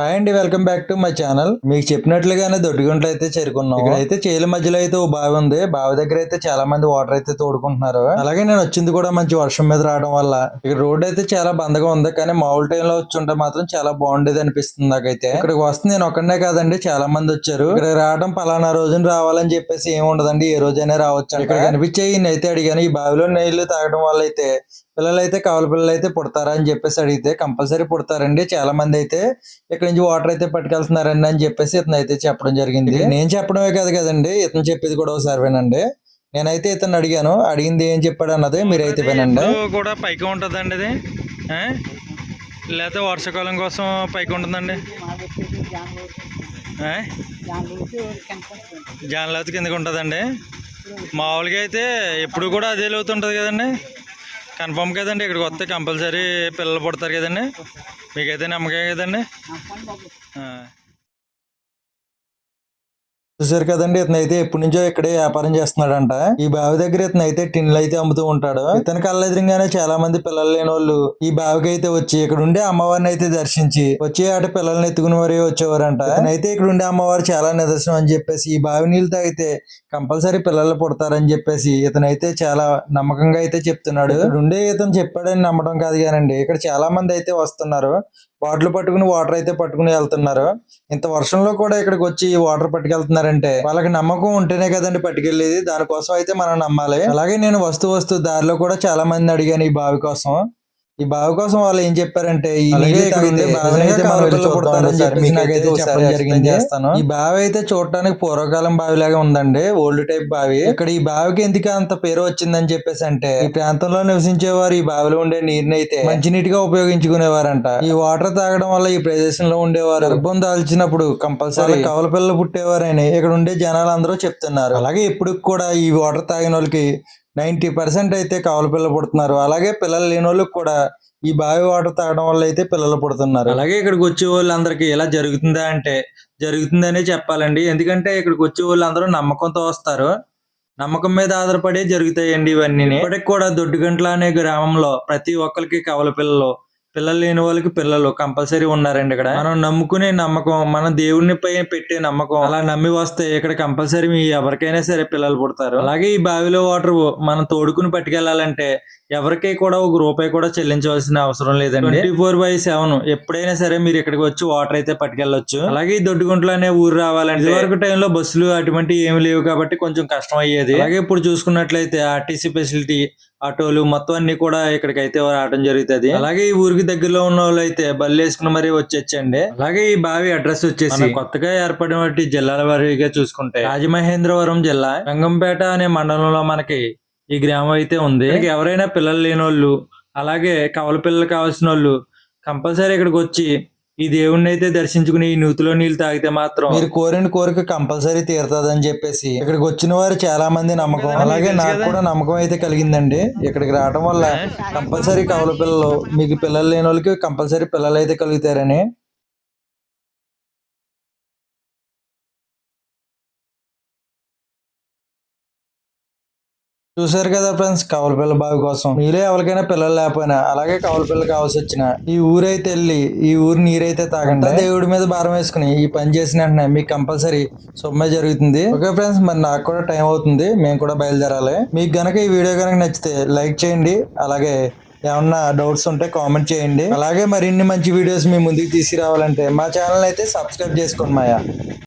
Hi అండి welcome back to my channel. మీకు చెప్పినట్లుగానే దొడ్డిగుంట్లు అయితే చేరుకున్నాం. ఇక్కడ అయితే చేల మధ్యలో అయితే ఓ బావి ఉంది. బావి దగ్గర అయితే చాలా మంది వాటర్ అయితే తోడుకుంటున్నారు. అలాగే నేను వచ్చింది కూడా మంచి వర్షం మీద రావడం వల్ల. ఇక్కడ రోడ్ అయితే చాలా బందగా ఉంది కానీ మామూలు టైంలో వచ్చి ఉంటే మాత్రం చాలా బాగుండేది అనిపిస్తుంది నాకైతే. ఇక్కడికి వస్తే నేను ఒక్కడే కాదండి చాలా మంది వచ్చారు. ఇక్కడ రావడం పలానా రోజున రావాలని చెప్పేసి ఏమి ఉండదండి ఏ రోజైనా రావచ్చు. ఇక్కడ కనిపించే ఈయన అయితే అడిగాను ఈ బావిలో నీళ్ళు తాగడం వల్ల అయితే పిల్లలు అయితే కవల పిల్లలు అయితే పుడతారా అని చెప్పేసి అడిగితే కంపల్సరీ పుడతారండి. చాలా మంది అయితే ఇక్కడ నుంచి వాటర్ అయితే పట్టుకెళ్తున్నారండి అని చెప్పేసి ఇతను అయితే చెప్పడం జరిగింది. నేను చెప్పడమే కాదు కదండి ఇతను చెప్పేది కూడా ఒకసారి వినండి. నేనైతే ఇతను అడిగాను అడిగింది ఏం చెప్పాడు అన్నది మీరైతే వినండి. కూడా పైకి ఉంటుందండి ఇది? లేకపోతే వర్షాకాలం కోసం పైకి ఉంటుందండి? జాన్లాత్ కిందకి ఉంటుందండి. మామూలుగా అయితే ఎప్పుడు కూడా అదే లోతు ఉంటుంది కదండి. కన్ఫర్మ్ కదండి ఇక్కడికి వస్తే కంపల్సరీ పిల్లలు పుడతారు కదండి. మీకైతే నమ్మకం కదండి. చూసారు కదండి. ఇతను అయితే ఎప్పటి నుంచో ఇక్కడే వ్యాపారం చేస్తున్నాడంట. ఈ బావి దగ్గర ఇతను అయితే టిన్లు అయితే అమ్ముతూ ఉంటాడు. ఇతని కళ్ళ చాలా మంది పిల్లలు లేని వాళ్ళు ఈ బావికి అయితే వచ్చి ఇక్కడ ఉండే అమ్మవారిని అయితే దర్శించి వచ్చే ఆట పిల్లల్ని ఎత్తుకుని మరీ వచ్చేవారంట. అయితే ఇక్కడ ఉండే అమ్మవారు చాలా నిదర్శనం అని చెప్పేసి ఈ బావి నీళ్ళు తాగితే కంపల్సరీ పిల్లలు పుడతారని చెప్పేసి ఇతనైతే చాలా నమ్మకంగా అయితే చెప్తున్నాడు. ఉండే ఇతను చెప్పాడని నమ్మడం కాదు కానండి. ఇక్కడ చాలా మంది అయితే వస్తున్నారు. బాటిల్ పట్టుకుని వాటర్ అయితే పట్టుకుని వెళ్తున్నారు. ఇంత వర్షంలో కూడా ఇక్కడికి వచ్చి వాటర్ పట్టుకెళ్తున్నారంటే వాళ్ళకి నమ్మకం ఉంటేనే కదండి పట్టుకెళ్ళేది. దానికోసం అయితే మనం నమ్మాలి. అలాగే నేను వస్తూ వస్తూ దారిలో కూడా చాలా మంది అడిగాను ఈ బావి కోసం. ఈ బావి కోసం వాళ్ళు ఏం చెప్పారంటే ఈ జరిగింది. ఈ బావి అయితే చూడటానికి పూర్వకాలం బావిలాగా ఉందండి. ఓల్డ్ టైప్ బావి. ఇక్కడ ఈ బావికి ఎందుకు అంత పేరు వచ్చిందని చెప్పేసి అంటే ఈ ప్రాంతంలో నివసించేవారు ఈ బావిలో ఉండే నీరుని అయితే మంచినీటిగా ఉపయోగించుకునేవారంట. ఈ వాటర్ తాగడం వల్ల ఈ ప్రదేశంలో ఉండేవారు గర్భం దాల్చినప్పుడు కంపల్సరీ కవల పిల్లలు పుట్టేవారని ఇక్కడ ఉండే జనాలు అందరూ చెప్తున్నారు. అలాగే ఇప్పుడు కూడా ఈ వాటర్ తాగిన వాళ్ళకి నైన్టీ పర్సెంట్ అయితే కావల పిల్లలు పుడుతున్నారు. అలాగే పిల్లలు లేని వాళ్ళకి కూడా ఈ బావి వాటర్ తాగడం వల్ల అయితే పిల్లలు పుడుతున్నారు. అలాగే ఇక్కడికి వచ్చే వాళ్ళందరికీ ఇలా జరుగుతుందా అంటే జరుగుతుందనే చెప్పాలండి. ఎందుకంటే ఇక్కడికి వచ్చే వాళ్ళందరూ నమ్మకంతో వస్తారు. నమ్మకం మీద ఆధారపడే జరుగుతాయండి ఇవన్నీ ఇప్పటికి కూడా దొడ్డుగంట్ల అనే గ్రామంలో ప్రతి ఒక్కరికి కవల పిల్లలు పిల్లలు లేని వాళ్ళకి పిల్లలు కంపల్సరీ ఉన్నారండి ఇక్కడ. మనం నమ్ముకునే నమ్మకం మన దేవుడిని పై పెట్టే నమ్మకం అలా నమ్మి వస్తే ఇక్కడ కంపల్సరీ మీ ఎవరికైనా సరే పిల్లలు పుడతారు. అలాగే ఈ బావిలో వాటర్ మనం తోడుకుని పట్టుకెళ్ళాలంటే ఎవరికి కూడా ఒక రూపాయి కూడా చెల్లించవలసిన అవసరం లేదండి. ట్వంటీ ఫోర్ బై సెవెన్ ఎప్పుడైనా సరే మీరు ఇక్కడికి వచ్చి వాటర్ అయితే పట్టుకెళ్ళొచ్చు. అలాగే ఈ దొడ్డుగుంట్లో అనే ఊరు రావాలంటే వరకు టైంలో బస్సులు అటువంటి ఏమి లేవు కాబట్టి కొంచెం కష్టం అయ్యేది అలాగే ఇప్పుడు చూసుకున్నట్లయితే ఆర్టీసీ ఫెసిలిటీ ఆటోలు మొత్తం అన్ని కూడా ఇక్కడికి అయితే రావడం జరుగుతుంది. అలాగే ఈ ఊరికి దగ్గరలో ఉన్న వాళ్ళు అయితే బళ్ళు వేసుకుని మరీ వచ్చేచ్చండి. అలాగే ఈ బావి అడ్రస్ వచ్చేసి కొత్తగా ఏర్పడిన జిల్లాల వారీగా చూసుకుంటే రాజమహేంద్రవరం జిల్లా రంగంపేట అనే మండలంలో మనకి ఈ గ్రామం అయితే ఉంది. ఎవరైనా పిల్లలు లేని వాళ్ళు అలాగే కవల పిల్లలు కావాల్సిన వాళ్ళు కంపల్సరీ ఇక్కడికి వచ్చి ఈ దేవుణ్ణి అయితే దర్శించుకుని ఈ నూతిలో నీళ్ళు తాగితే మాత్రం మీరు కోరిన కోరిక కంపల్సరీ తీరుతుందని చెప్పేసి ఇక్కడికి వచ్చిన వారు చాలా మంది నమ్మకం. అలాగే నాకు కూడా నమ్మకం అయితే కలిగిందండి. ఇక్కడికి రావడం వల్ల కంపల్సరీ కవల పిల్లలు మీకు పిల్లలు లేని వాళ్ళకి కంపల్సరీ పిల్లలు అయితే కలుగుతారని. చూసారు కదా ఫ్రెండ్స్ కవల పిల్ల బావి కోసం. మీరే ఎవరికైనా పిల్లలు లేకపోయినా అలాగే కవల పిల్ల కావాల్సి వచ్చిన ఈ ఊరైతే వెళ్ళి ఈ ఊరు నీరైతే తాగండి. దేవుడి మీద భారం వేసుకుని ఈ పని చేసిన వెంటనే మీకు కంపల్సరీ సొమ్మే జరుగుతుంది. ఓకే ఫ్రెండ్స్ మరి నాకు కూడా టైం అవుతుంది. మేము కూడా బయలుదేరాలి. మీకు గనక ఈ వీడియో కనుక నచ్చితే లైక్ చేయండి. అలాగే ఏమన్నా డౌట్స్ ఉంటే కామెంట్ చేయండి. అలాగే మరిన్ని మంచి వీడియోస్ మీ ముందుకు తీసుకురావాలంటే మా ఛానల్ అయితే సబ్స్క్రైబ్ చేసుకోండి మాయా.